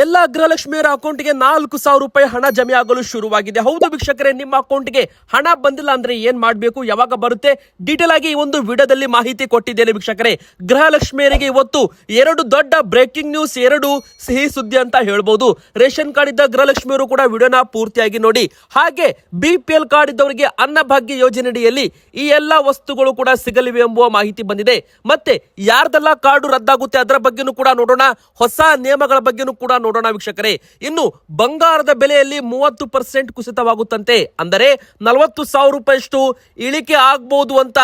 ಎಲ್ಲ ಗೃಹಲಕ್ಷ್ಮಿಯರ ಅಕೌಂಟ್ಗೆ ನಾಲ್ಕು ಸಾವಿರ ರೂಪಾಯಿ ಹಣ ಜಮೆ ಆಗಲು ಶುರುವಾಗಿದೆ. ಹೌದು ವೀಕ್ಷಕರೇ, ನಿಮ್ಮ ಅಕೌಂಟ್ಗೆ ಹಣ ಬಂದಿಲ್ಲ ಅಂದ್ರೆ ಏನ್ ಮಾಡಬೇಕು? ಯಾವಾಗ ಬರುತ್ತೆ? ಡೀಟೇಲ್ ಆಗಿ ಈ ಒಂದು ವಿಡಿಯೋದಲ್ಲಿ ಮಾಹಿತಿ ಕೊಟ್ಟಿದ್ದೇನೆ ವೀಕ್ಷಕರೇ. ಗೃಹಲಕ್ಷ್ಮಿಯರಿಗೆ ಇವತ್ತು ಎರಡು ದೊಡ್ಡ ಬ್ರೇಕಿಂಗ್ ನ್ಯೂಸ್ ಎರಡು ಸಿಹಿ ಸುದ್ದಿ ಅಂತ ಹೇಳ್ಬೋದು. ರೇಷನ್ ಕಾರ್ಡ್ ಇದ್ದ ಗೃಹಲಕ್ಷ್ಮಿಯರು ಕೂಡ ವಿಡಿಯೋನ ಪೂರ್ತಿಯಾಗಿ ನೋಡಿ. ಹಾಗೆ ಬಿ ಪಿ ಎಲ್ ಕಾರ್ಡ್ ಇದ್ದವರಿಗೆ ಅನ್ನಭಾಗ್ಯ ಯೋಜನೆಯಡಿಯಲ್ಲಿ ಈ ಎಲ್ಲಾ ವಸ್ತುಗಳು ಕೂಡ ಸಿಗಲಿವೆ ಎಂಬುವ ಮಾಹಿತಿ ಬಂದಿದೆ. ಮತ್ತೆ ಯಾರ್ದೆಲ್ಲ ಕಾರ್ಡು ರದ್ದಾಗುತ್ತೆ ಅದರ ಬಗ್ಗೆನೂ ಕೂಡ ನೋಡೋಣ. ಹೊಸ ನಿಯಮಗಳ ಬಗ್ಗೆನೂ ಕೂಡ ನೋಡೋಣ ವೀಕ್ಷಕರೇ. ಇನ್ನು ಬಂಗಾರದ ಬೆಲೆಯಲ್ಲಿ ಮೂವತ್ತು ಪರ್ಸೆಂಟ್ ಕುಸಿತವಾಗುತ್ತಂತೆ. ಅಂದರೆ ನಲವತ್ತು ಸಾವಿರ ರೂಪಾಯಿಯಷ್ಟು ಇಳಿಕೆ ಆಗ್ಬಹುದು ಅಂತ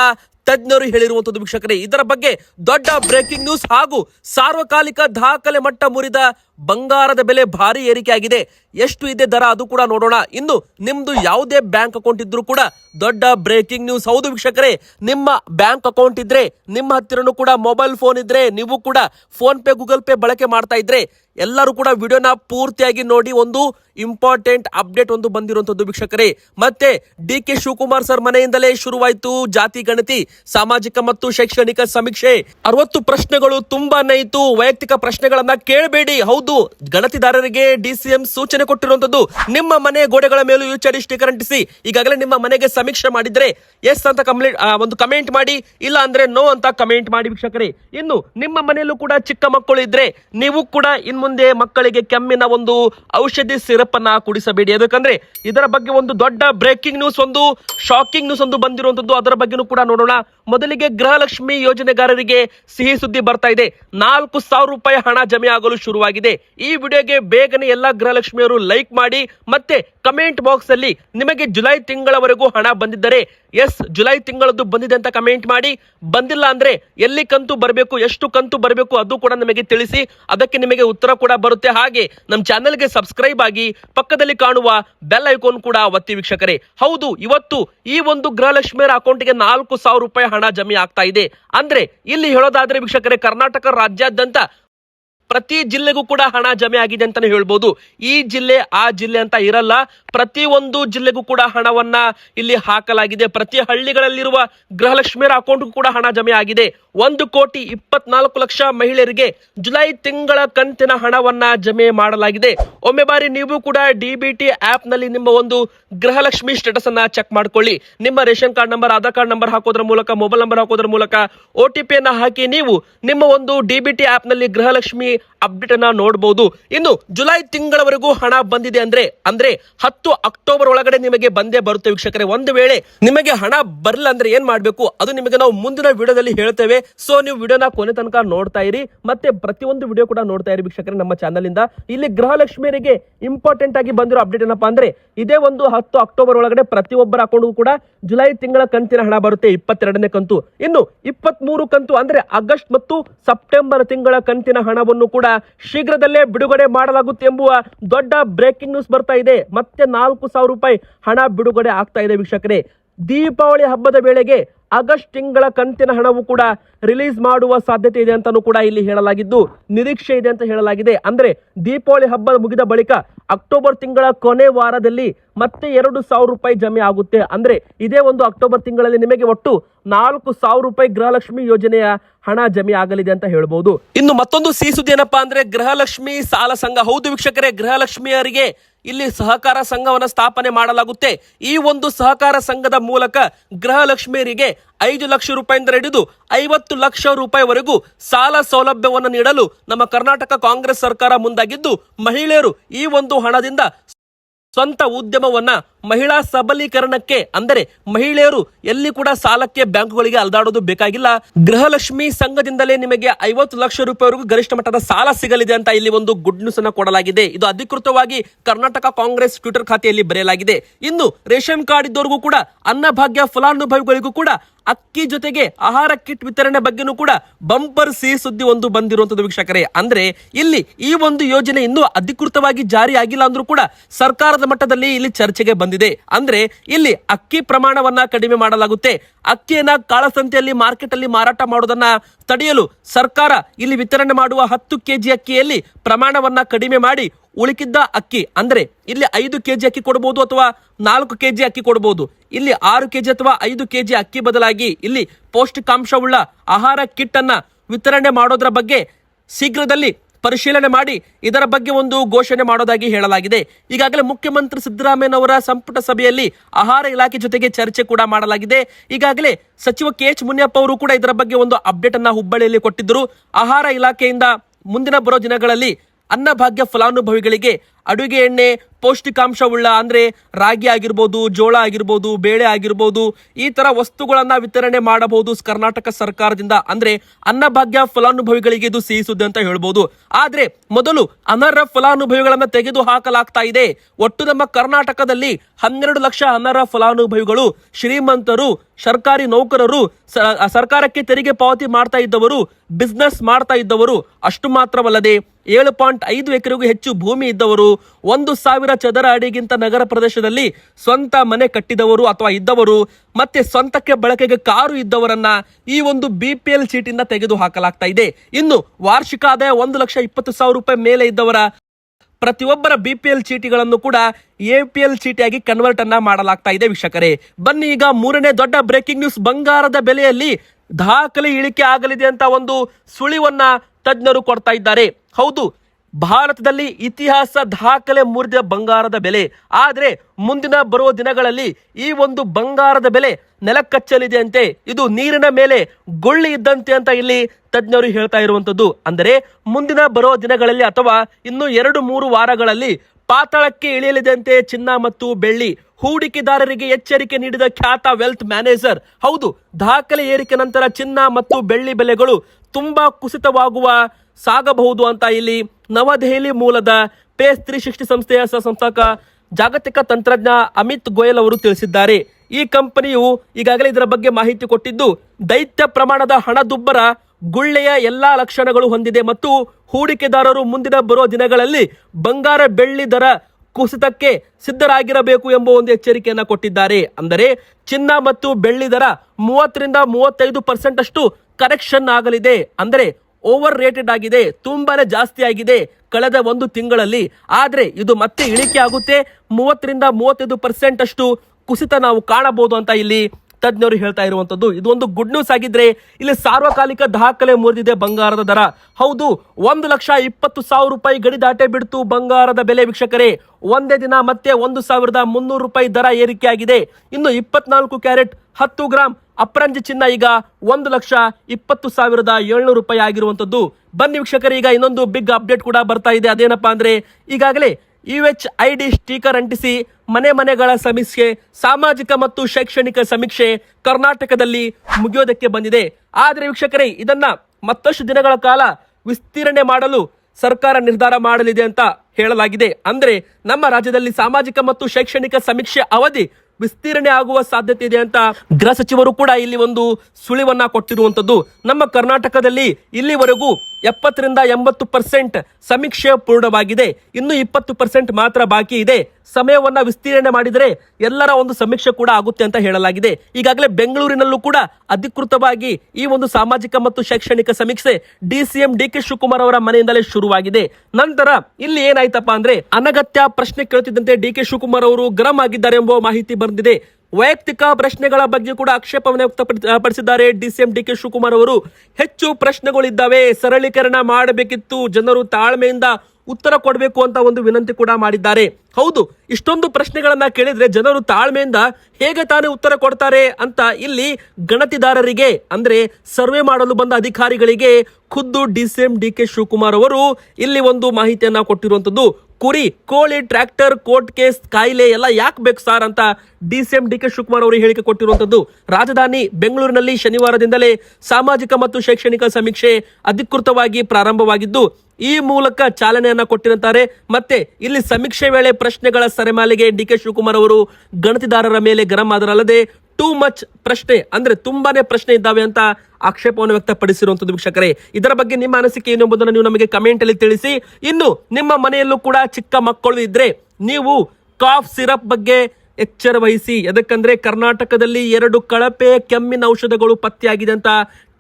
ತಜ್ಞರು ಹೇಳಿರುವಂತದ್ದು ವೀಕ್ಷಕರೇ. ಇದರ ಬಗ್ಗೆ ದೊಡ್ಡ ಬ್ರೇಕಿಂಗ್ ನ್ಯೂಸ್ ಹಾಗೂ ಸಾರ್ವಕಾಲಿಕ ದಾಖಲೆ ಮಟ್ಟ ಮುರಿದ ಬಂಗಾರದ ಬೆಲೆ ಭಾರಿ ಏರಿಕೆ ಆಗಿದೆ ಎಷ್ಟು ಇದೆ ದರ ಅದು ಕೂಡ ನೋಡೋಣ. ಇನ್ನು ನಿಮ್ದು ಯಾವುದೇ ಬ್ಯಾಂಕ್ ಅಕೌಂಟ್ ಇದ್ರೂ ಕೂಡ ದೊಡ್ಡ ಬ್ರೇಕಿಂಗ್ ನ್ಯೂಸ್. ಹೌದು ವೀಕ್ಷಕರೇ, ನಿಮ್ಮ ಬ್ಯಾಂಕ್ ಅಕೌಂಟ್ ಇದ್ರೆ, ನಿಮ್ಮ ಹತ್ತಿರನೂ ಕೂಡ ಮೊಬೈಲ್ ಫೋನ್ ಇದ್ರೆ, ನೀವು ಕೂಡ ಫೋನ್ ಪೇ, ಗೂಗಲ್ ಪೇ ಬಳಕೆ ಮಾಡ್ತಾ ಇದ್ರೆ, ಎಲ್ಲರೂ ಕೂಡ ವಿಡಿಯೋನ ಪೂರ್ತಿಯಾಗಿ ನೋಡಿ ಒಂದು ಇಂಪಾರ್ಟೆಂಟ್ ಅಪ್ಡೇಟ್ ಒಂದು ಬಂದಿರುವಂತದ್ದು ವೀಕ್ಷಕರೇ. ಮತ್ತೆ ಡಿ ಕೆ ಶಿವಕುಮಾರ್ ಸರ್ ಮನೆಯಿಂದಲೇ ಶುರುವಾಯಿತು ಜಾತಿ ಗಣತಿ, ಸಾಮಾಜಿಕ ಮತ್ತು ಶೈಕ್ಷಣಿಕ ಸಮೀಕ್ಷೆ. ಅರವತ್ತು ಪ್ರಶ್ನೆಗಳು ತುಂಬಾನೇ ಇತ್ತು. ವೈಯಕ್ತಿಕ ಪ್ರಶ್ನೆಗಳನ್ನ ಕೇಳಬೇಡಿ. ಹೌದು ಗಣತಿದಾರರಿಗೆ ಡಿಸಿಎಂ ಸೂಚನೆ ಕೊಟ್ಟಿರುವಂತದ್ದು ನಿಮ್ಮ ಮನೆ ಗೋಡೆಗಳ ಮೇಲೂ ಯುಚಡಿ ಸ್ಟಿಕರ್ ಅಂಟಿಸಿ ಈಗಾಗಲೇ ನಿಮ್ಮ ಮನೆಗೆ ಸಮೀಕ್ಷೆ ಮಾಡಿದ್ರೆ ಎಸ್ ಅಂತ ಕಂಪ್ಲೀಟ್ ಒಂದು ಕಮೆಂಟ್ ಮಾಡಿ, ಇಲ್ಲ ಅಂದ್ರೆ ನೋ ಅಂತ ಕಮೆಂಟ್ ಮಾಡಿ ವೀಕ್ಷಕರೇ. ಇನ್ನು ನಿಮ್ಮ ಮನೆಯಲ್ಲೂ ಕೂಡ ಚಿಕ್ಕ ಮಕ್ಕಳು ಇದ್ರೆ ನೀವು ಕೂಡ ಇನ್ ಮುಂದೆ ಮಕ್ಕಳಿಗೆ ಕೆಮ್ಮಿನ ಒಂದು ಔಷಧಿ ಸಿರಪ್ ಅನ್ನ ಕುಡಿಸಬೇಡಿ. ಯಾಕಂದ್ರೆ ಇದರ ಬಗ್ಗೆ ಒಂದು ದೊಡ್ಡ ಬ್ರೇಕಿಂಗ್ ನ್ಯೂಸ್ ಒಂದು ಶಾಕಿಂಗ್ ನ್ಯೂಸ್ ಒಂದು ಬಂದಿರುವಂತದ್ದು ಅದರ ಬಗ್ಗೆನೂ ಕೂಡ ನೋಡೋಣ. ಮೊದಲಿಗೆ ಗೃಹಲಕ್ಷ್ಮಿ ಯೋಜನೆಗಾರರಿಗೆ ಸಿಹಿ ಸುದ್ದಿ ಬರ್ತಾ ಇದೆ. ನಾಲ್ಕು ಸಾವಿರ ರೂಪಾಯಿ ಹಣ ಜಮೆ ಆಗಲು ಶುರುವಾಗಿದೆ. ಈ ವಿಡಿಯೋಗೆ ಬೇಗನೆ ಎಲ್ಲ ಗೃಹಲಕ್ಷ್ಮಿಯವರು ಲೈಕ್ ಮಾಡಿ ಮತ್ತೆ ಕಮೆಂಟ್ ಬಾಕ್ಸ್ ಅಲ್ಲಿ ನಿಮಗೆ ಜುಲೈ ತಿಂಗಳವರೆಗೂ ಹಣ ಬಂದಿದ್ದರೆ, ಎಸ್, ಜುಲೈ ತಿಂಗಳದ್ದು ಬಂದಿದೆ ಅಂತ ಕಮೆಂಟ್ ಮಾಡಿ. ಬಂದಿಲ್ಲ ಅಂದ್ರೆ ಎಲ್ಲಿ ಕಂತು ಬರಬೇಕು, ಎಷ್ಟು ಕಂತು ಬರಬೇಕು ಅದು ಕೂಡ ನಿಮಗೆ ತಿಳಿಸಿ. ಅದಕ್ಕೆ ನಿಮಗೆ ಉತ್ತರ ಕೂಡ ಬರುತ್ತೆ. ಹಾಗೆ ನಮ್ಮ ಚಾನೆಲ್ಗೆ ಸಬ್ಸ್ಕ್ರೈಬ್ ಆಗಿ ಪಕ್ಕದಲ್ಲಿ ಕಾಣುವ ಬೆಲ್ ಐಕಾನ್ ಕೂಡ ಒತ್ತಿ ವೀಕ್ಷಕರೇ. ಹೌದು, ಇವತ್ತು ಈ ಒಂದು ಗೃಹಲಕ್ಷ್ಮಿಯರ ಅಕೌಂಟ್ಗೆ ನಾಲ್ಕು ಸಾವಿರ ರೂಪಾಯಿ ಹಣ ಜಮೆ ಆಗ್ತಾ ಇದೆ. ಅಂದ್ರೆ ಇಲ್ಲಿ ಹೇಳೋದಾದ್ರೆ ವೀಕ್ಷಕರೇ, ಕರ್ನಾಟಕ ರಾಜ್ಯಾದ್ಯಂತ ಪ್ರತಿ ಜಿಲ್ಲೆಗೂ ಕೂಡ ಹಣ ಜಮೆ ಆಗಿದೆ ಅಂತಾನೆ ಹೇಳ್ಬೋದು. ಈ ಜಿಲ್ಲೆ, ಆ ಜಿಲ್ಲೆ ಅಂತ ಇರಲ್ಲ. ಪ್ರತಿ ಒಂದು ಜಿಲ್ಲೆಗೂ ಕೂಡ ಹಣವನ್ನ ಇಲ್ಲಿ ಹಾಕಲಾಗಿದೆ. ಪ್ರತಿ ಹಳ್ಳಿಗಳಲ್ಲಿರುವ ಗೃಹಲಕ್ಷ್ಮಿಯರ ಅಕೌಂಟ್ಗೂ ಕೂಡ ಹಣ ಜಮೆ ಆಗಿದೆ. ಒಂದು ಕೋಟಿ ಇಪ್ಪತ್ನಾಲ್ಕು ಲಕ್ಷ ಮಹಿಳೆಯರಿಗೆ ಜುಲೈ ತಿಂಗಳ ಕಂತಿನ ಹಣವನ್ನ ಜಮೆ ಮಾಡಲಾಗಿದೆ. ಒಮ್ಮೆ ಬಾರಿ ನೀವು ಕೂಡ ಡಿಬಿಟಿ ಆಪ್ನಲ್ಲಿ ನಿಮ್ಮ ಒಂದು ಗೃಹಲಕ್ಷ್ಮಿ ಸ್ಟೇಟಸ್ ಅನ್ನ ಚೆಕ್ ಮಾಡ್ಕೊಳ್ಳಿ. ನಿಮ್ಮ ration card number, Aadhaar card number ಹಾಕೋದ್ರ ಮೂಲಕ, ಮೊಬೈಲ್ ನಂಬರ್ ಹಾಕೋದ್ರ ಮೂಲಕ ಒ ಟಿ ಪಿಯನ್ನ ಹಾಕಿ ನೀವು ನಿಮ್ಮ ಒಂದು ಡಿ ಬಿ ಟಿ ಆಪ್ನಲ್ಲಿ ಗೃಹಲಕ್ಷ್ಮಿ ಅಪ್ಡೇಟ್ ಅನ್ನ ನೋಡಬಹುದು ಇನ್ನು ಜುಲೈ ತಿಂಗಳವರೆಗೂ ಹಣ ಬಂದಿದೆ ಅಂದ್ರೆ ಅಂದ್ರೆ ಹತ್ತು ಅಕ್ಟೋಬರ್ ಒಳಗಡೆ ನಿಮಗೆ ಬಂದೇ ಬರುತ್ತೆ ವೀಕ್ಷಕರೆ. ಒಂದು ವೇಳೆ ನಿಮಗೆ ಹಣ ಬರಲ್ಲ ಅಂದ್ರೆ ಏನ್ ಮಾಡ್ಬೇಕು? ಅದು ನಿಮಗೆ ನಾವು ಮುಂದಿನ ವಿಡಿಯೋದಲ್ಲಿ ಹೇಳ್ತೇವೆ. ಸೊ ನೀವು ವಿಡಿಯೋನ ಕೊನೆ ತನಕ ನೋಡ್ತಾ ಇರಿ. ಮತ್ತೆ ಪ್ರತಿಯೊಂದು ವಿಡಿಯೋ ಕೂಡ ನೋಡ್ತಾ ಇರಿ ವೀಕ್ಷಕರೇ ನಮ್ಮ ಚಾನಲ್ ಇಂದ ಇಲ್ಲಿ ಗೃಹಲಕ್ಷ್ಮಿಯರಿಗೆ ಇಂಪಾರ್ಟೆಂಟ್ ಆಗಿ ಬಂದಿರೋ ಅಪ್ಡೇಟ್ ಏನಪ್ಪಾ ಅಂದ್ರೆ, ಇದೇ ಒಂದು ಹತ್ತು ಅಕ್ಟೋಬರ್ ಒಳಗಡೆ ಪ್ರತಿಯೊಬ್ಬರ ಅಕೌಂಟ್ ಕೂಡ ಜುಲೈ ತಿಂಗಳ ಕಂತಿನ ಹಣ ಬರುತ್ತೆ ಇಪ್ಪತ್ತೆರಡನೇ ಕಂತು. ಇನ್ನು ಇಪ್ಪತ್ತ್ ಮೂರು ಕಂತು ಅಂದ್ರೆ ಆಗಸ್ಟ್ ಮತ್ತು ಸೆಪ್ಟೆಂಬರ್ ತಿಂಗಳ ಕಂತಿನ ಹಣವನ್ನು ಕೂಡ ಶೀಘ್ರದಲ್ಲೇ ಬಿಡುಗಡೆ ಮಾಡಲಾಗುತ್ತೆ ಎಂಬುವ ದೊಡ್ಡ ಬ್ರೇಕಿಂಗ್ ನ್ಯೂಸ್ ಬರ್ತಾ ಇದೆ. ಮತ್ತೆ ನಾಲ್ಕು ಸಾವಿರ ರೂಪಾಯಿ ಹಣ ಬಿಡುಗಡೆ ಆಗ್ತಾ ಇದೆ ವೀಕ್ಷಕರೇ. ದೀಪಾವಳಿ ಹಬ್ಬದ ವೇಳೆಗೆ ಆಗಸ್ಟ್ ತಿಂಗಳ ಕಂತಿನ ಹಣವು ಕೂಡ ರಿಲೀಸ್ ಮಾಡುವ ಸಾಧ್ಯತೆ ಇದೆ ಅಂತಾನೂ ಕೂಡ ಇಲ್ಲಿ ಹೇಳಲಾಗಿದ್ದು, ನಿರೀಕ್ಷೆ ಇದೆ ಅಂತ ಹೇಳಲಾಗಿದೆ. ಅಂದ್ರೆ ದೀಪಾವಳಿ ಹಬ್ಬ ಮುಗಿದ ಬಳಿಕ ಅಕ್ಟೋಬರ್ ತಿಂಗಳ ಕೊನೆ ವಾರದಲ್ಲಿ ಮತ್ತೆ ಎರಡು ಸಾವಿರ ರೂಪಾಯಿ ಜಮೆ ಆಗುತ್ತೆ. ಅಂದ್ರೆ ಇದೇ ಒಂದು ಅಕ್ಟೋಬರ್ ತಿಂಗಳಲ್ಲಿ ನಿಮಗೆ ಒಟ್ಟು ನಾಲ್ಕು ಸಾವಿರ ರೂಪಾಯಿ ಗೃಹಲಕ್ಷ್ಮಿ ಯೋಜನೆಯ ಹಣ ಜಮೆ ಆಗಲಿದೆ ಅಂತ ಹೇಳ್ಬೋದು. ಇನ್ನು ಮತ್ತೊಂದು ಸಿ ಸುದ್ದಿ ಏನಪ್ಪಾ ಅಂದ್ರೆ ಗೃಹಲಕ್ಷ್ಮಿ ಸಾಲ ಸಂಘ. ಹೌದು ವೀಕ್ಷಕರೇ, ಗೃಹಲಕ್ಷ್ಮಿಯರಿಗೆ ಇಲ್ಲಿ ಸಹಕಾರ ಸಂಘವನ್ನು ಸ್ಥಾಪನೆ ಮಾಡಲಾಗುತ್ತೆ. ಈ ಒಂದು ಸಹಕಾರ ಸಂಘದ ಮೂಲಕ ಗೃಹಲಕ್ಷ್ಮಿಯರಿಗೆ ಐದು ಲಕ್ಷ ರೂಪಾಯಿಂದ ಹಿಡಿದು ಐವತ್ತು ಲಕ್ಷ ರೂಪಾಯಿವರೆಗೂ ಸಾಲ ಸೌಲಭ್ಯವನ್ನು ನೀಡಲು ನಮ್ಮ ಕರ್ನಾಟಕ ಕಾಂಗ್ರೆಸ್ ಸರ್ಕಾರ ಮುಂದಾಗಿದ್ದು, ಮಹಿಳೆಯರು ಈ ಒಂದು ಹಣದಿಂದ ಸ್ವಂತ ಉದ್ಯಮವನ್ನ ಮಹಿಳಾ ಸಬಲೀಕರಣಕ್ಕೆ, ಅಂದರೆ ಮಹಿಳೆಯರು ಎಲ್ಲಿ ಕೂಡ ಸಾಲಕ್ಕೆ ಬ್ಯಾಂಕುಗಳಿಗೆ ಅಲ್ದಾಡೋದು ಬೇಕಾಗಿಲ್ಲ. ಗೃಹಲಕ್ಷ್ಮಿ ಸಂಘದಿಂದಲೇ ನಿಮಗೆ ಐವತ್ತು ಲಕ್ಷ ರೂಪಾಯಿವರೆಗೂ ಗರಿಷ್ಠ ಮಟ್ಟದ ಸಾಲ ಸಿಗಲಿದೆ ಅಂತ ಇಲ್ಲಿ ಒಂದು ಗುಡ್ ನ್ಯೂಸ್ ಅನ್ನು ಕೊಡಲಾಗಿದೆ. ಇದು ಅಧಿಕೃತವಾಗಿ ಕರ್ನಾಟಕ ಕಾಂಗ್ರೆಸ್ ಟ್ವಿಟರ್ ಖಾತೆಯಲ್ಲಿ ಬರೆಯಲಾಗಿದೆ. ಇನ್ನು ರೇಷನ್ ಕಾರ್ಡ್ ಇದ್ದವರಿಗೂ ಕೂಡ, ಅನ್ನಭಾಗ್ಯ ಫಲಾನುಭವಿಗಳಿಗೂ ಕೂಡ ಅಕ್ಕಿ ಜೊತೆಗೆ ಆಹಾರ ಕಿಟ್ ವಿತರಣೆ ಬಗ್ಗೆನೂ ಕೂಡ ಬಂಪರ್ ಸಿಹಿ ಸುದ್ದಿ ಒಂದು ಬಂದಿರುವಂತದ್ದು ವೀಕ್ಷಕರೇ. ಅಂದ್ರೆ ಇಲ್ಲಿ ಈ ಒಂದು ಯೋಜನೆ ಇನ್ನೂ ಅಧಿಕೃತವಾಗಿ ಜಾರಿ ಆಗಿಲ್ಲ ಅಂದ್ರೂ ಕೂಡ ಸರ್ಕಾರದ ಮಟ್ಟದಲ್ಲಿ ಇಲ್ಲಿ ಚರ್ಚೆಗೆ ಬಂದಿದೆ. ಅಂದ್ರೆ ಇಲ್ಲಿ ಅಕ್ಕಿ ಪ್ರಮಾಣವನ್ನ ಕಡಿಮೆ ಮಾಡಲಾಗುತ್ತೆ. ಅಕ್ಕಿಯನ್ನ ಕಾಳಸಂತೆಯಲ್ಲಿ ಮಾರ್ಕೆಟ್ ಅಲ್ಲಿ ಮಾರಾಟ ಮಾಡೋದನ್ನ ತಡೆಯಲು ಸರ್ಕಾರ ಇಲ್ಲಿ ವಿತರಣೆ ಮಾಡುವ ಹತ್ತು ಕೆಜಿ ಅಕ್ಕಿಯಲ್ಲಿ ಪ್ರಮಾಣವನ್ನ ಕಡಿಮೆ ಮಾಡಿ ಉಳಿಕಿದ್ದ ಅಕ್ಕಿ, ಅಂದ್ರೆ ಇಲ್ಲಿ ಐದು ಕೆಜಿ ಅಕ್ಕಿ ಕೊಡಬಹುದು ಅಥವಾ ನಾಲ್ಕು ಕೆಜಿ ಅಕ್ಕಿ ಕೊಡಬಹುದು ಇಲ್ಲಿ ಆರು ಕೆಜಿ ಅಥವಾ ಐದು ಕೆಜಿ ಅಕ್ಕಿ ಬದಲಾಗಿ ಇಲ್ಲಿ ಪೌಷ್ಟಿಕಾಂಶವುಳ್ಳ ಆಹಾರ ಕಿಟ್ ಅನ್ನ ವಿತರಣೆ ಮಾಡೋದ್ರ ಬಗ್ಗೆ ಶೀಘ್ರದಲ್ಲಿ ಪರಿಶೀಲನೆ ಮಾಡಿ ಇದರ ಬಗ್ಗೆ ಒಂದು ಘೋಷಣೆ ಮಾಡೋದಾಗಿ ಹೇಳಲಾಗಿದೆ. ಈಗಾಗಲೇ ಮುಖ್ಯಮಂತ್ರಿ ಸಿದ್ದರಾಮಯ್ಯನವರ ಸಂಪುಟ ಸಭೆಯಲ್ಲಿ ಆಹಾರ ಇಲಾಖೆ ಜೊತೆಗೆ ಚರ್ಚೆ ಕೂಡ ಮಾಡಲಾಗಿದೆ. ಈಗಾಗಲೇ ಸಚಿವ ಕೆ ಎಚ್ ಮುನಿಯಪ್ಪ ಅವರು ಕೂಡ ಇದರ ಬಗ್ಗೆ ಒಂದು ಅಪ್ಡೇಟ್ ಅನ್ನ ಹುಬ್ಬಳ್ಳಿಯಲ್ಲಿ ಕೊಟ್ಟಿದ್ದರು. ಆಹಾರ ಇಲಾಖೆಯಿಂದ ಮುಂದಿನ ಬರೋ ದಿನಗಳಲ್ಲಿ ಅನ್ನಭಾಗ್ಯ ಫಲಾನುಭವಿಗಳಿಗೆ ಅಡುಗೆ ಎಣ್ಣೆ, ಪೌಷ್ಟಿಕಾಂಶವುಳ್ಳ ಅಂದ್ರೆ ರಾಗಿ ಆಗಿರ್ಬೋದು, ಜೋಳ ಆಗಿರ್ಬೋದು, ಬೇಳೆ ಆಗಿರ್ಬೋದು, ಈ ತರ ವಸ್ತುಗಳನ್ನು ವಿತರಣೆ ಮಾಡಬಹುದು ಕರ್ನಾಟಕ ಸರ್ಕಾರದಿಂದ. ಅಂದ್ರೆ ಅನ್ನಭಾಗ್ಯ ಫಲಾನುಭವಿಗಳಿಗೆ ಇದು ಸಿಹಿ ಸುದ್ದಿ ಅಂತ ಹೇಳ್ಬೋದು. ಆದರೆ ಮೊದಲು ಅನರ್ಹ ಫಲಾನುಭವಿಗಳನ್ನು ತೆಗೆದು ಹಾಕಲಾಗ್ತಾ ಇದೆ. ಒಟ್ಟು ನಮ್ಮ ಕರ್ನಾಟಕದಲ್ಲಿ ಹನ್ನೆರಡು ಲಕ್ಷ ಅನರ್ಹ ಫಲಾನುಭವಿಗಳು, ಶ್ರೀಮಂತರು, ಸರ್ಕಾರಿ ನೌಕರರು ಸರ್ಕಾರಕ್ಕೆ ತೆರಿಗೆ ಪಾವತಿ ಮಾಡ್ತಾ ಇದ್ದವರು ಬಿಸ್ನೆಸ್ ಮಾಡ್ತಾ ಇದ್ದವರು, ಅಷ್ಟು ಮಾತ್ರವಲ್ಲದೆ ಏಳು ಪಾಯಿಂಟ್ ಐದು ಎಕರೆಗೂ ಹೆಚ್ಚು ಭೂಮಿ ಇದ್ದವರು ಒಂದು ಸಾವಿರ ಚದರ ಅಡಿಗಿಂತ ನಗರ ಪ್ರದೇಶದಲ್ಲಿ ಸ್ವಂತ ಮನೆ ಕಟ್ಟಿದವರು ಅಥವಾ ಇದ್ದವರು, ಮತ್ತೆ ಸ್ವಂತಕ್ಕೆ ಬಳಕೆಗೆ ಕಾರು ಇದ್ದವರನ್ನ ಈ ಒಂದು ಬಿ ಪಿ ಎಲ್ ಚೀಟಿಂದ ತೆಗೆದು ಹಾಕಲಾಗ್ತಾ ಇದೆ. ಇನ್ನು ವಾರ್ಷಿಕ ಆದಾಯ ಒಂದು ಲಕ್ಷ ಇಪ್ಪತ್ತು ಸಾವಿರ ರೂಪಾಯಿ ಮೇಲೆ ಇದ್ದವರ ಪ್ರತಿಯೊಬ್ಬರ ಬಿ ಪಿ ಎಲ್ ಚೀಟಿಗಳನ್ನು ಕೂಡ ಎ ಪಿ ಎಲ್ ಚೀಟಿಯಾಗಿ ಕನ್ವರ್ಟ್ ಅನ್ನ ಮಾಡಲಾಗ್ತಾ ಇದೆ ವೀಕ್ಷಕರೇ. ಬನ್ನಿ ಈಗ ಮೂರನೇ ದೊಡ್ಡ ಬ್ರೇಕಿಂಗ್ ನ್ಯೂಸ್ ಬಂಗಾರದ ಬೆಲೆಯಲ್ಲಿ ದಾಖಲೆ ಇಳಿಕೆ ಆಗಲಿದೆ ಅಂತ ಒಂದು ಸುಳಿವನ್ನ ತಜ್ಞರು ಕೊಡ್ತಾ ಇದ್ದಾರೆ. ಹೌದು ಭಾರತದಲ್ಲಿ ಇತಿಹಾಸ ದಾಖಲೆ ಮುರಿದ ಬಂಗಾರದ ಬೆಲೆ. ಆದರೆ ಮುಂದಿನ ಬರುವ ದಿನಗಳಲ್ಲಿ ಈ ಒಂದು ಬಂಗಾರದ ಬೆಲೆ ನೆಲಕಚ್ಚಲಿದೆ ಅಂತೆ ಇದು ನೀರಿನ ಮೇಲೆ ಗುಳ್ಳಿ ಇದ್ದಂತೆ ಅಂತ ಇಲ್ಲಿ ತಜ್ಞರು ಹೇಳ್ತಾ ಇರುವಂಥದ್ದು ಅಂದರೆ ಮುಂದಿನ ಬರುವ ದಿನಗಳಲ್ಲಿ ಅಥವಾ ಇನ್ನು ಎರಡು ಮೂರು ವಾರಗಳಲ್ಲಿ ಪಾತಾಳಕ್ಕೆ ಇಳಿಯಲಿದಂತೆ ಚಿನ್ನ ಮತ್ತು ಬೆಳ್ಳಿ. ಹೂಡಿಕೆದಾರರಿಗೆ ಎಚ್ಚರಿಕೆ ನೀಡಿದ ಖ್ಯಾತ ವೆಲ್ತ್ ಮ್ಯಾನೇಜರ್. ಹೌದು, ದಾಖಲೆ ಏರಿಕೆ ನಂತರ ಚಿನ್ನ ಮತ್ತು ಬೆಳ್ಳಿ ಬೆಲೆಗಳು ತುಂಬಾ ಕುಸಿತವಾಗುವ ಸಾಗಬಹುದು ಅಂತ ಇಲ್ಲಿ ನವದೆಹಲಿ ಮೂಲದ ಪೇಸ್ ತ್ರೀ ಸಿಕ್ಸ್ಟಿ ಸಂಸ್ಥೆಯ ಸಂಸ್ಥಾಪಕ ಜಾಗತಿಕ ತಂತ್ರಜ್ಞ ಅಮಿತ್ ಗೋಯಲ್ ಅವರು ತಿಳಿಸಿದ್ದಾರೆ. ಈ ಕಂಪನಿಯು ಈಗಾಗಲೇ ಇದರ ಬಗ್ಗೆ ಮಾಹಿತಿ ಕೊಟ್ಟಿದ್ದು, ದೈತ್ಯ ಪ್ರಮಾಣದ ಹಣದುಬ್ಬರ ಗುಳ್ಳೆಯ ಎಲ್ಲಾ ಲಕ್ಷಣಗಳು ಹೊಂದಿದೆ ಮತ್ತು ಹೂಡಿಕೆದಾರರು ಮುಂದಿನ ಬರುವ ದಿನಗಳಲ್ಲಿ ಬಂಗಾರ ಬೆಳ್ಳಿ ದರ ಕುಸಿತಕ್ಕೆ ಸಿದ್ಧರಾಗಿರಬೇಕು ಎಂಬ ಒಂದು ಎಚ್ಚರಿಕೆಯನ್ನು ಕೊಟ್ಟಿದ್ದಾರೆ. ಅಂದರೆ ಚಿನ್ನ ಮತ್ತು ಬೆಳ್ಳಿ ದರ ಮೂವತ್ತರಿಂದ ಮೂವತ್ತೈದು ಪರ್ಸೆಂಟ್ ಅಷ್ಟು ಕರೆಕ್ಷನ್ ಆಗಲಿದೆ. ಅಂದರೆ ಓವರ್ ರೇಟೆಡ್ ಆಗಿದೆ, ತುಂಬಾನೇ ಜಾಸ್ತಿ ಆಗಿದೆ ಕಳೆದ ಒಂದು ತಿಂಗಳಲ್ಲಿ. ಆದರೆ ಇದು ಮತ್ತೆ ಇಳಿಕೆ ಆಗುತ್ತೆ. ಮೂವತ್ತರಿಂದ ಮೂವತ್ತೈದು ಪರ್ಸೆಂಟ್ ಅಷ್ಟು ಕುಸಿತ ನಾವು ಕಾಣಬಹುದು ಅಂತ ಇಲ್ಲಿ ತಜ್ಞರು ಹೇಳ್ತಾ ಇರುವಂತದ್ದು ಇದು ಒಂದು ಗುಡ್ ನ್ಯೂಸ್ ಆಗಿದ್ರೆ ಇಲ್ಲಿ ಸಾರ್ವಕಾಲಿಕ ದಾಖಲೆ ಮುರಿದಿದೆ ಬಂಗಾರದ ದರ. ಹೌದು, ಒಂದು ಲಕ್ಷ ಇಪ್ಪತ್ತು ಸಾವಿರ ರೂಪಾಯಿ ಗಡಿ ದಾಟೆ ಬಿಡ್ತು ಬಂಗಾರದ ಬೆಲೆ ವೀಕ್ಷಕರೇ. ಒಂದೇ ದಿನ ಮತ್ತೆ ಒಂದು ಸಾವಿರದ ಮುನ್ನೂರು ರೂಪಾಯಿ ದರ ಏರಿಕೆ ಆಗಿದೆ ಇನ್ನು ಇಪ್ಪತ್ನಾಲ್ಕು ಕ್ಯಾರೆಟ್, ಹತ್ತು ಗ್ರಾಂ ಅಪರಂಜಿ ಚಿನ್ನ ಈಗ ಒಂದು ಲಕ್ಷ ಇಪ್ಪತ್ತು ಸಾವಿರದ ಏಳ್ನೂರು ರೂಪಾಯಿ ಆಗಿರುವಂತದ್ದು. ಬನ್ನಿ ವೀಕ್ಷಕರೇ, ಈಗ ಇನ್ನೊಂದು ಬಿಗ್ ಅಪ್ಡೇಟ್ ಕೂಡ ಬರ್ತಾ ಇದೆ. ಅದೇನಪ್ಪಾ ಅಂದ್ರೆ, ಈಗಾಗಲೇ U H I D sticker ಅಂಟಿಸಿ ಮನೆ ಮನೆಗಳ ಸಮೀಕ್ಷೆ, ಸಾಮಾಜಿಕ ಮತ್ತು ಶೈಕ್ಷಣಿಕ ಸಮೀಕ್ಷೆ ಕರ್ನಾಟಕದಲ್ಲಿ ಮುಗಿಯೋದಕ್ಕೆ ಬಂದಿದೆ. ಆದರೆ ವೀಕ್ಷಕರೇ, ಇದನ್ನ ಮತ್ತಷ್ಟು ದಿನಗಳ ಕಾಲ ವಿಸ್ತೀರ್ಣೆ ಮಾಡಲು ಸರ್ಕಾರ ನಿರ್ಧಾರ ಮಾಡಲಿದೆ ಅಂತ ಹೇಳಲಾಗಿದೆ. ಅಂದ್ರೆ ನಮ್ಮ ರಾಜ್ಯದಲ್ಲಿ ಸಾಮಾಜಿಕ ಮತ್ತು ಶೈಕ್ಷಣಿಕ ಸಮೀಕ್ಷೆ ಅವಧಿ ವಿಸ್ತೀರ್ಣೆ ಆಗುವ ಸಾಧ್ಯತೆ ಇದೆ ಅಂತ ಗೃಹ ಸಚಿವರು ಕೂಡ ಇಲ್ಲಿ ಒಂದು ಸುಳಿವನ್ನ ಕೊಟ್ಟಿರುವಂತದ್ದು. ನಮ್ಮ ಕರ್ನಾಟಕದಲ್ಲಿ ಇಲ್ಲಿವರೆಗೂ ಎಪ್ಪತ್ತರಿಂದ ಎಂಬತ್ತು ಪರ್ಸೆಂಟ್ ಸಮೀಕ್ಷೆ ಪೂರ್ಣವಾಗಿದೆ. ಇನ್ನು ಇಪ್ಪತ್ತು ಪರ್ಸೆಂಟ್ ಮಾತ್ರ ಬಾಕಿ ಇದೆ. ಸಮಯವನ್ನ ವಿಸ್ತೀರ್ಣೆ ಮಾಡಿದರೆ ಎಲ್ಲರ ಒಂದು ಸಮೀಕ್ಷೆ ಕೂಡ ಆಗುತ್ತೆ ಅಂತ ಹೇಳಲಾಗಿದೆ. ಈಗಾಗಲೇ ಬೆಂಗಳೂರಿನಲ್ಲೂ ಕೂಡ ಅಧಿಕೃತವಾಗಿ ಈ ಒಂದು ಸಾಮಾಜಿಕ ಮತ್ತು ಶೈಕ್ಷಣಿಕ ಸಮೀಕ್ಷೆ D C D K Shivakumar ಅವರ ಮನೆಯಿಂದಲೇ ಶುರುವಾಗಿದೆ. ನಂತರ ಇಲ್ಲಿ ಏನಾಯ್ತಪ್ಪ ಅಂದ್ರೆ ಅನಗತ್ಯ ಪ್ರಶ್ನೆ ಕೇಳುತ್ತಿದ್ದಂತೆ ಡಿ ಕೆ ಶಿವಕುಮಾರ್ ಅವರು ಗರಂ ಆಗಿದ್ದಾರೆ ಎಂಬ ಮಾಹಿತಿ ಬಂದಿದೆ. ವೈಯಕ್ತಿಕ ಪ್ರಶ್ನೆಗಳ ಬಗ್ಗೆ ಕೂಡ ಆಕ್ಷೇಪವನ್ನು ವ್ಯಕ್ತಪಡಿಸಿದ್ದಾರೆ ಡಿಸಿಎಂ ಡಿ ಕೆ ಶಿವಕುಮಾರ್ ಅವರು. ಹೆಚ್ಚು ಪ್ರಶ್ನೆಗಳಿದ್ದಾವೆ. ಸರಳೀಕರಣ ಮಾಡಬೇಕಿತ್ತು. ಜನರು ತಾಳ್ಮೆಯಿಂದ ಉತ್ತರ ಕೊಡಬೇಕು ಅಂತ ಒಂದು ವಿನಂತಿ ಕೂಡ ಮಾಡಿದ್ದಾರೆ. ಹೌದು, ಇಷ್ಟೊಂದು ಪ್ರಶ್ನೆಗಳನ್ನ ಕೇಳಿದ್ರೆ ಜನರು ತಾಳ್ಮೆಯಿಂದ ಹೇಗೆ ತಾನೇ ಉತ್ತರ ಕೊಡ್ತಾರೆ ಅಂತ ಇಲ್ಲಿ ಗಣತಿದಾರರಿಗೆ, ಅಂದ್ರೆ ಸರ್ವೆ ಮಾಡಲು ಬಂದ ಅಧಿಕಾರಿಗಳಿಗೆ ಖುದ್ದು D C M D K Shivakumar ಅವರು ಇಲ್ಲಿ ಒಂದು ಮಾಹಿತಿಯನ್ನ ಕೊಟ್ಟಿರುವಂತದ್ದು. ಕುರಿ, ಕೋಳಿ, ಟ್ರ್ಯಾಕ್ಟರ್, ಕೋರ್ಟ್ ಕೇಸ್, ಕಾಯಿಲೆ ಎಲ್ಲ ಯಾಕೆ ಬೇಕು ಸಾರ್ ಅಂತ D C M D K Shivakumar ಅವರು ಹೇಳಿಕೆ ಕೊಟ್ಟಿರುವಂತದ್ದು. ರಾಜಧಾನಿ ಬೆಂಗಳೂರಿನಲ್ಲಿ ಶನಿವಾರದಿಂದಲೇ ಸಾಮಾಜಿಕ ಮತ್ತು ಶೈಕ್ಷಣಿಕ ಸಮೀಕ್ಷೆ ಅಧಿಕೃತವಾಗಿ ಪ್ರಾರಂಭವಾಗಿದ್ದು ಈ ಮೂಲಕ ಚಾಲನೆಯನ್ನ ಕೊಟ್ಟಿರುತ್ತಾರೆ. ಮತ್ತೆ ಇಲ್ಲಿ ಸಮೀಕ್ಷೆ ವೇಳೆ ಪ್ರಶ್ನೆಗಳ ಸರೆಮಾಲೆಗೆ ಡಿ ಕೆ ಶಿವಕುಮಾರ್ ಅವರು ಗಣತಿದಾರರ ಮೇಲೆ ಗರಂ ಆದರಲ್ಲದೆ ಟೂ ಮಚ್ ಪ್ರಶ್ನೆ, ಅಂದ್ರೆ ತುಂಬಾನೇ ಪ್ರಶ್ನೆ ಇದ್ದಾವೆ ಅಂತ ಆಕ್ಷೇಪವನ್ನು ವ್ಯಕ್ತಪಡಿಸಿರುವಂತದ್ದು ವೀಕ್ಷಕರೇ. ಇದರ ಬಗ್ಗೆ ನಿಮ್ಮ ಅನಿಸಿಕೆ ಏನು ಎಂಬುದನ್ನು ನೀವು ನಮಗೆ ಕಮೆಂಟ್ ಅಲ್ಲಿ ತಿಳಿಸಿ. ಇನ್ನು ನಿಮ್ಮ ಮನೆಯಲ್ಲೂ ಕೂಡ ಚಿಕ್ಕ ಮಕ್ಕಳು ಇದ್ರೆ ನೀವು ಕಾಫ್ ಸಿರಪ್ ಬಗ್ಗೆ ಎಚ್ಚರ ವಹಿಸಿ. ಯಾಕಂದ್ರೆ ಕರ್ನಾಟಕದಲ್ಲಿ ಎರಡು ಕಳಪೆ ಕೆಮ್ಮಿನ ಔಷಧಗಳು ಪತ್ತೆಯಾಗಿದೆ ಅಂತ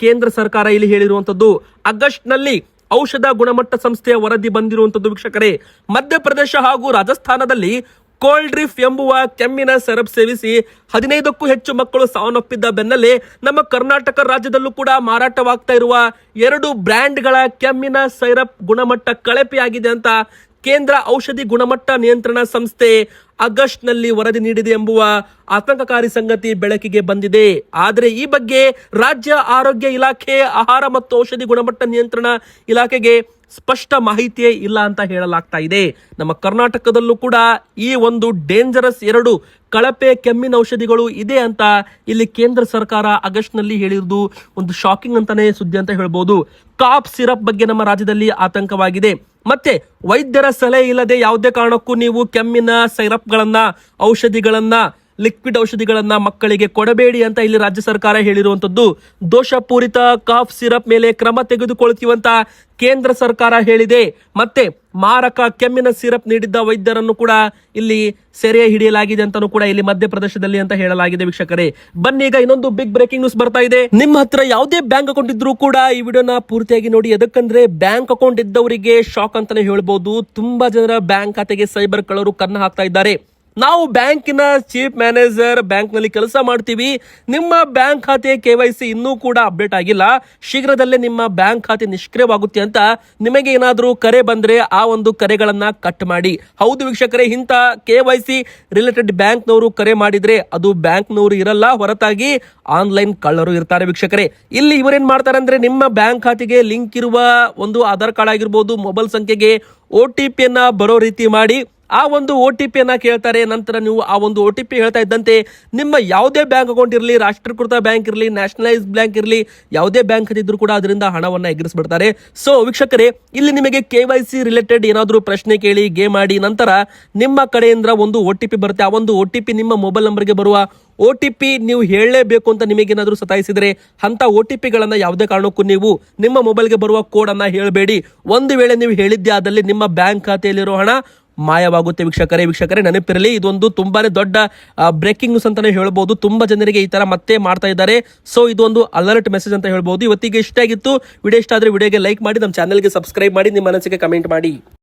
ಕೇಂದ್ರ ಸರ್ಕಾರ ಇಲ್ಲಿ ಹೇಳಿರುವಂತದ್ದು ಆಗಸ್ಟ್ನಲ್ಲಿ ಔಷಧ ಗುಣಮಟ್ಟ ಸಂಸ್ಥೆಯ ವರದಿ ಬಂದಿರುವಂತದ್ದು ವೀಕ್ಷಕರೇ, ಮಧ್ಯಪ್ರದೇಶ ಹಾಗೂ ರಾಜಸ್ಥಾನದಲ್ಲಿ ಕೋಲ್ಡ್ ಡ್ರಿಫ್ ಎಂಬುವ ಕೆಮ್ಮಿನ ಸೆರಪ್ ಸೇವಿಸಿ ಹದಿನೈದಕ್ಕೂ ಹೆಚ್ಚು ಮಕ್ಕಳು ಸಾವನ್ನಪ್ಪಿದ್ದ ಬೆನ್ನಲ್ಲೇ ನಮ್ಮ ಕರ್ನಾಟಕ ರಾಜ್ಯದಲ್ಲೂ ಕೂಡ ಮಾರಾಟವಾಗ್ತಾ ಇರುವ ಎರಡು ಬ್ರ್ಯಾಂಡ್ಗಳ ಕೆಮ್ಮಿನ ಸೈರಪ್ ಗುಣಮಟ್ಟ ಕಳಪೆಯಾಗಿದೆ ಅಂತ ಕೇಂದ್ರ ಔಷಧಿ ಗುಣಮಟ್ಟ ನಿಯಂತ್ರಣ ಸಂಸ್ಥೆ ಆಗಸ್ಟ್ನಲ್ಲಿ ವರದಿ ನೀಡಿದೆ ಎಂಬುವ ಆತಂಕಕಾರಿ ಸಂಗತಿ ಬೆಳಕಿಗೆ ಬಂದಿದೆ. ಆದರೆ ಈ ಬಗ್ಗೆ ರಾಜ್ಯ ಆರೋಗ್ಯ ಇಲಾಖೆ, ಆಹಾರ ಮತ್ತು ಔಷಧಿ ಗುಣಮಟ್ಟ ನಿಯಂತ್ರಣ ಇಲಾಖೆಗೆ ಸ್ಪಷ್ಟ ಮಾಹಿತಿಯೇ ಇಲ್ಲ ಅಂತ ಹೇಳಲಾಗ್ತಾ ಇದೆ. ನಮ್ಮ ಕರ್ನಾಟಕದಲ್ಲೂ ಕೂಡ ಈ ಒಂದು ಡೇಂಜರಸ್ ಎರಡು ಕಳಪೆ ಕೆಮ್ಮಿನ ಔಷಧಿಗಳು ಇದೆ ಅಂತ ಇಲ್ಲಿ ಕೇಂದ್ರ ಸರ್ಕಾರ ಆಗಸ್ಟ್ನಲ್ಲಿ ಹೇಳಿರುವುದು ಒಂದು ಶಾಕಿಂಗ್ ಅಂತಾನೆ ಸುದ್ದಿ ಅಂತ ಹೇಳ್ಬೋದು. ಕಾಪ್ ಸಿರಪ್ ಬಗ್ಗೆ ನಮ್ಮ ರಾಜ್ಯದಲ್ಲಿ ಆತಂಕವಾಗಿದೆ. ಮತ್ತೆ ವೈದ್ಯರ ಸಲಹೆ ಇಲ್ಲದೆ ಯಾವುದೇ ಕಾರಣಕ್ಕೂ ನೀವು ಕೆಮ್ಮಿನ ಸೈರಪ್ಗಳನ್ನ ಔಷಧಿಗಳನ್ನ ಲಿಕ್ವಿಡ್ ಔಷಧಿಗಳನ್ನ ಮಕ್ಕಳಿಗೆ ಕೊಡಬೇಡಿ ಅಂತ ಇಲ್ಲಿ ರಾಜ್ಯ ಸರ್ಕಾರ ಹೇಳಿರುವಂತದ್ದು. ದೋಷಪೂರಿತ ಕಾಫ್ ಸಿರಪ್ ಮೇಲೆ ಕ್ರಮ ತೆಗೆದುಕೊಳ್ತೀವಂತ ಕೇಂದ್ರ ಸರ್ಕಾರ ಹೇಳಿದೆ. ಮತ್ತೆ ಮಾರಕ ಕೆಮ್ಮಿನ ಸಿರಪ್ ನೀಡಿದ್ದ ವೈದ್ಯರನ್ನು ಕೂಡ ಇಲ್ಲಿ ಸೆರೆ ಹಿಡಿಯಲಾಗಿದೆ ಅಂತಾನೂ ಕೂಡ ಇಲ್ಲಿ ಮಧ್ಯಪ್ರದೇಶದಲ್ಲಿ ಅಂತ ಹೇಳಲಾಗಿದೆ ವೀಕ್ಷಕರೇ. ಬನ್ನಿ ಈಗ ಇನ್ನೊಂದು ಬಿಗ್ ಬ್ರೇಕಿಂಗ್ ನ್ಯೂಸ್ ಬರ್ತಾ ಇದೆ. ನಿಮ್ಮ ಹತ್ರ ಯಾವುದೇ ಬ್ಯಾಂಕ್ ಅಕೌಂಟ್ ಇದ್ರೂ ಕೂಡ ಈ ವಿಡಿಯೋನ ಪೂರ್ತಿಯಾಗಿ ನೋಡಿ. ಎದಕ್ಕಂದ್ರೆ ಬ್ಯಾಂಕ್ ಅಕೌಂಟ್ ಇದ್ದವರಿಗೆ ಶಾಕ್ ಅಂತಾನೆ ಹೇಳ್ಬೋದು. ತುಂಬಾ ಜನರ ಬ್ಯಾಂಕ್ ಖಾತೆಗೆ ಸೈಬರ್ ಕಳ್ಳರು ಕನ್ನ ಹಾಕ್ತಾ ಇದ್ದಾರೆ. ನಾವು ಬ್ಯಾಂಕಿನ ಚೀಫ್ ಮ್ಯಾನೇಜರ್ ಬ್ಯಾಂಕ್ನಲ್ಲಿ ಕೆಲಸ ಮಾಡ್ತೀವಿ. ನಿಮ್ಮ ಬ್ಯಾಂಕ್ ಖಾತೆ ಕೆ ವೈ ಸಿ ಇನ್ನೂ ಕೂಡ ಅಪ್ಡೇಟ್ ಆಗಿಲ್ಲ. ಶೀಘ್ರದಲ್ಲೇ ನಿಮ್ಮ ಬ್ಯಾಂಕ್ ಖಾತೆ ನಿಷ್ಕ್ರಿಯವಾಗುತ್ತೆ ಅಂತ ನಿಮಗೆ ಏನಾದರೂ ಕರೆ ಬಂದ್ರೆ ಆ ಒಂದು ಕರೆಗಳನ್ನು ಕಟ್ ಮಾಡಿ. ಹೌದು ವೀಕ್ಷಕರೇ, ಇಂಥ ಕೆ ವೈ ಸಿ ರಿಲೇಟೆಡ್ ಬ್ಯಾಂಕ್ನವರು ಕರೆ ಮಾಡಿದ್ರೆ ಅದು ಬ್ಯಾಂಕ್ನವರು ಇರಲ್ಲ, ಹೊರತಾಗಿ ಆನ್ಲೈನ್ ಕಳ್ಳರು ಇರ್ತಾರೆ ವೀಕ್ಷಕರೇ. ಇಲ್ಲಿ ಇವರೇನು ಮಾಡ್ತಾರೆ ಅಂದ್ರೆ ನಿಮ್ಮ ಬ್ಯಾಂಕ್ ಖಾತೆಗೆ ಲಿಂಕ್ ಇರುವ ಒಂದು ಆಧಾರ್ ಕಾರ್ಡ್ ಆಗಿರ್ಬೋದು, ಮೊಬೈಲ್ ಸಂಖ್ಯೆಗೆ ಒ ಟಿ ಪಿಯನ್ನು ಬರೋ ರೀತಿ ಮಾಡಿ ಆ ಒಂದು ಒ ಟಿ ಪಿಯನ್ನು ಕೇಳ್ತಾರೆ, ನಂತರ ನೀವು ಆ ಒಂದು ಒ ಟಿ ಪಿ ಹೇಳ್ತಾ ಇದ್ದಂತೆ ನಿಮ್ಮ ಯಾವುದೇ ಬ್ಯಾಂಕ್ ಅಕೌಂಟ್ ಇರಲಿ, ರಾಷ್ಟ್ರೀಕೃತ ಬ್ಯಾಂಕ್ ಇರಲಿ ನ್ಯಾಷನಲೈಸ್ ಬ್ಯಾಂಕ್ ಇರಲಿ, ಯಾವುದೇ ಬ್ಯಾಂಕ್ ಇದ್ರೂ ಕೂಡ ಅದರಿಂದ ಹಣವನ್ನು ಎಗರಿಸ್ಬಿಡ್ತಾರೆ. ಸೊ ವೀಕ್ಷಕರೇ, ಇಲ್ಲಿ ನಿಮಗೆ ಕೆ ವೈ ಸಿ ರಿಲೇಟೆಡ್ ಏನಾದರೂ ಪ್ರಶ್ನೆ ಕೇಳಿ, ಗೇಮ್ ಮಾಡಿ ನಂತರ ನಿಮ್ಮ ಕಡೆಯಿಂದ ಒಂದು ಒ ಟಿ ಪಿ ಬರುತ್ತೆ. ಆ ಒಂದು ಒ ಟಿ ಪಿ ನಿಮ್ಮ ಮೊಬೈಲ್ ನಂಬರ್ಗೆ ಬರುವ ಒ ಟಿ ಪಿ ನೀವು ಹೇಳಲೇಬೇಕು ಅಂತ ನಿಮಗೇನಾದರೂ ಸತಾಯಿಸಿದ್ರೆ ಅಂತ ಒ ಟಿ ಪಿಗಳನ್ನು ಯಾವುದೇ ಕಾರಣಕ್ಕೂ ನೀವು ನಿಮ್ಮ ಮೊಬೈಲ್ಗೆ ಬರುವ ಕೋಡನ್ನು ಹೇಳಬೇಡಿ. ಒಂದು ವೇಳೆ ನೀವು ಹೇಳಿದ್ದೆ ಆದಲ್ಲಿ ನಿಮ್ಮ ಬ್ಯಾಂಕ್ ಖಾತೆಯಲ್ಲಿರೋ ಹಣ ಮಾಯವಾಗುತ್ತೆ ವೀಕ್ಷಕರೇ ವೀಕ್ಷಕರೇ, ನೆನಪಿರಲಿ, ಇದೊಂದು ತುಂಬಾನೇ ದೊಡ್ಡ ಬ್ರೇಕಿಂಗ್ ನ್ಯೂಸ್ ಅಂತಾನೆ ಹೇಳ್ಬೋದು. ತುಂಬಾ ಜನರಿಗೆ ಈ ತರ ಮತ್ತೆ ಮಾಡ್ತಾ ಇದ್ದಾರೆ. ಸೊ ಇದೊಂದು ಅಲರ್ಟ್ ಮೆಸೇಜ್ ಅಂತ ಹೇಳ್ಬೋದು. ಇವತ್ತಿಗೆ ಇಷ್ಟ ಆಗಿತ್ತು. ವಿಡಿಯೋ ಇಷ್ಟ ಆದ್ರೆ ವಿಡಿಯೋಗೆ ಲೈಕ್ ಮಾಡಿ, ನಮ್ಮ ಚಾನಲ್ಗೆ ಸಬ್ಸ್ಕ್ರೈಬ್ ಮಾಡಿ, ನಿಮ್ಮ ಮನಸ್ಸಿಗೆ ಕಮೆಂಟ್ ಮಾಡಿ.